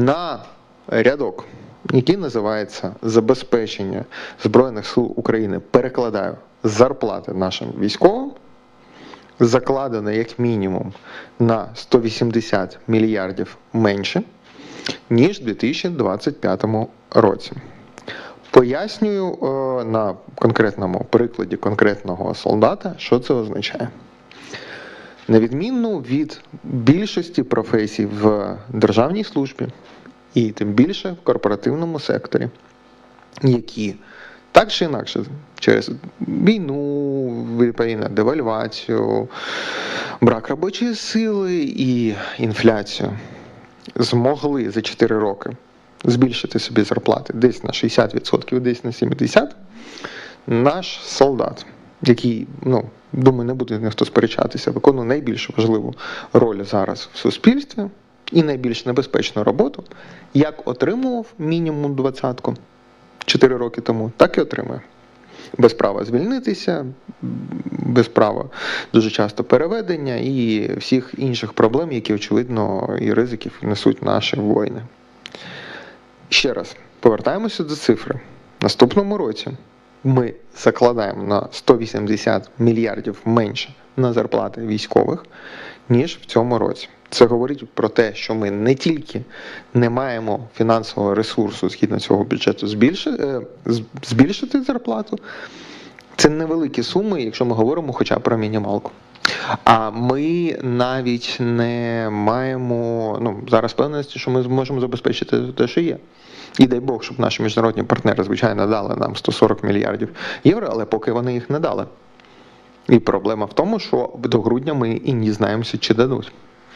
на рядок, який називається забезпечення Збройних сил України, перекладаю зарплати нашим військовим, закладено як мінімум на 180 мільярдів менше, ніж у 2025 році. Пояснюю е, на конкретному прикладі конкретного солдата, що це означає. На відміну від більшості професій в державній службі, і тим більше в корпоративному секторі, які так чи інакше через війну, відповідно, девальвацію, брак робочої сили і інфляцію змогли за 4 роки збільшити собі зарплати десь на 60%, десь на 70%, наш солдат, який, ну, думаю, не буде ніхто сперечатися, виконує найбільш важливу роль зараз в суспільстві і найбільш небезпечну роботу, як отримував мінімум двадцятку 4 роки тому, так і отримує. Без права звільнитися, без права дуже часто переведення і всіх інших проблем, які, очевидно, і ризиків несуть наші воїни. Ще раз, повертаємося до цифри. Наступному році ми закладаємо на 180 мільярдів менше на зарплати військових, ніж в цьому році. Це говорить про те, що ми не тільки не маємо фінансового ресурсу згідно цього бюджету збільшити, е, збільшити зарплату. Це невеликі суми, якщо ми говоримо хоча про мінімалку. А ми навіть не маємо ну, зараз впевненості, що ми зможемо забезпечити те, що є. І дай Бог, щоб наші міжнародні партнери, звичайно, дали нам 140 мільярдів євро, але поки вони їх не дали. І проблема в тому, що до грудня ми і не знаємося, чи дадуть.